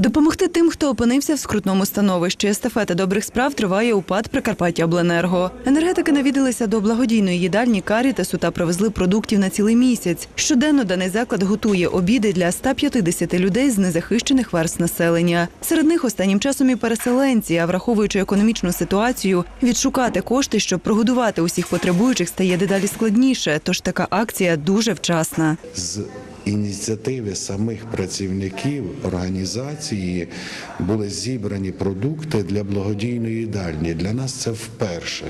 Допомогти тим, хто опинився в скрутному становищі. Естафета добрих справ триває у ПАД Прикарпаття Обленерго. Енергетики навідалися до благодійної їдальні Карітасу та привезли продуктів на цілий місяць. Щоденно даний заклад готує обіди для 150 людей з незахищених верст населення. Серед них останнім часом і переселенці, а враховуючи економічну ситуацію, відшукати кошти, щоб прогодувати усіх потребуючих, стає дедалі складніше. Тож така акція дуже вчасна. з ініціативи самих працівників організації були зібрані продукти для благодійної їдальні. Для нас це вперше.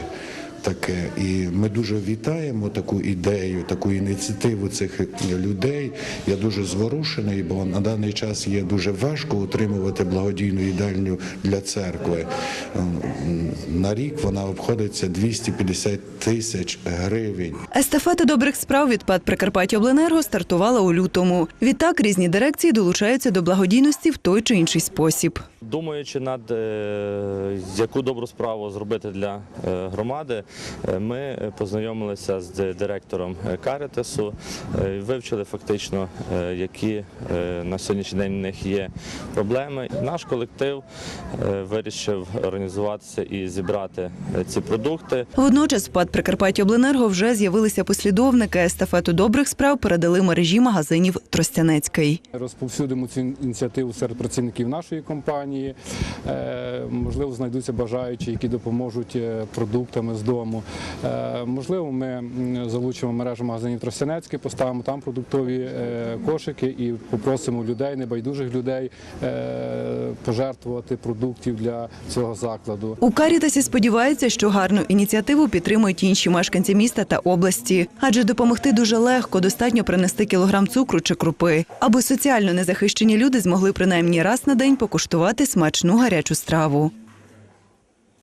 Таке, і ми дуже вітаємо таку ідею, таку ініціативу цих людей. Я дуже зворушений, бо на даний час є дуже важко утримувати благодійну їдальню для церкви. Ем, На рік вона обходиться 250 тисяч гривень. Естафета добрих справ від ПАД Прикарпаття Обленерго стартувала у лютому. Відтак різні дирекції долучаються до благодійності в той чи інший спосіб. Думаючи над е, яку добру справу зробити для е, громади, ми е, познайомилися з директором е, Карітесу, е, і вивчили фактично, е, які е, на сьогоднішній день в них є проблеми. Наш колектив е, вирішив організуватися і зібрати е, ці продукти. Водночас в ПАД Прикарпаття Обленерго вже з'явилися послідовники. Естафету добрих справ передали мережі магазинів Тростянецький. Розповсюдимо цю ініціативу серед працівників нашої компанії. Е, Можливо, знайдуться бажаючі, які допоможуть е, продуктами з дому. Е, Можливо, ми залучимо мережу магазинів Тростянецький, поставимо там продуктові е, кошики і попросимо людей, небайдужих людей, е, пожертвувати продуктів для цього закладу. У Карітасі сподіваються, що гарну ініціативу підтримують інші мешканці міста та області, адже допомогти дуже легко, достатньо принести кілограм цукру чи крупи, аби соціально незахищені люди змогли принаймні раз на день покуштувати смачну гарячу страву.